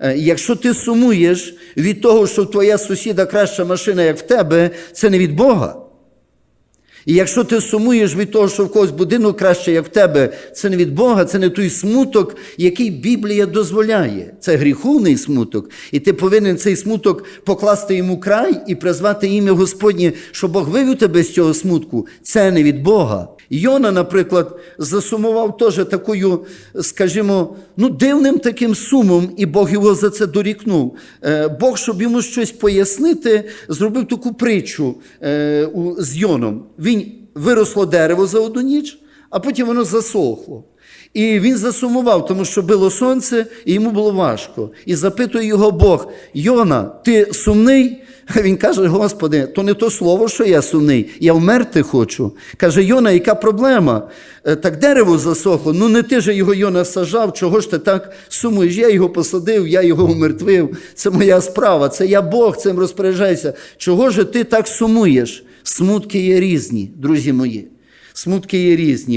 Е, Якщо ти сумуєш від того, що твоя сусіда краща машина, як в тебе, це не від Бога. І якщо ти сумуєш від того, що в когось будинок краще, як в тебе, це не від Бога, це не той смуток, який Біблія дозволяє. Це гріховний смуток. І ти повинен цей смуток покласти йому край і призвати ім'я Господнє, що Бог вивів тебе з цього смутку. Це не від Бога. Йона, наприклад, засумував теж такою, скажімо, ну, дивним таким сумом, і Бог його за це дорікнув. Е, Бог, щоб йому щось пояснити, зробив таку притчу е, з Йоном. Він виросло дерево за одну ніч, а потім воно засохло. І він засумував, тому що било сонце, і йому було важко. І запитує його Бог: Йона, ти сумний? Він каже: Господи, то не то слово, що я сумний, я вмерти хочу. Каже, Йона, яка проблема? «Е, Так дерево засохло. Ну не ти же його Йона сажав, чого ж ти так сумуєш? Я його посадив, я його умертвив. Це моя справа, це я Бог, цим розпоряджайся. Чого ж ти так сумуєш? Смутки є різні, друзі мої. Смутки є різні.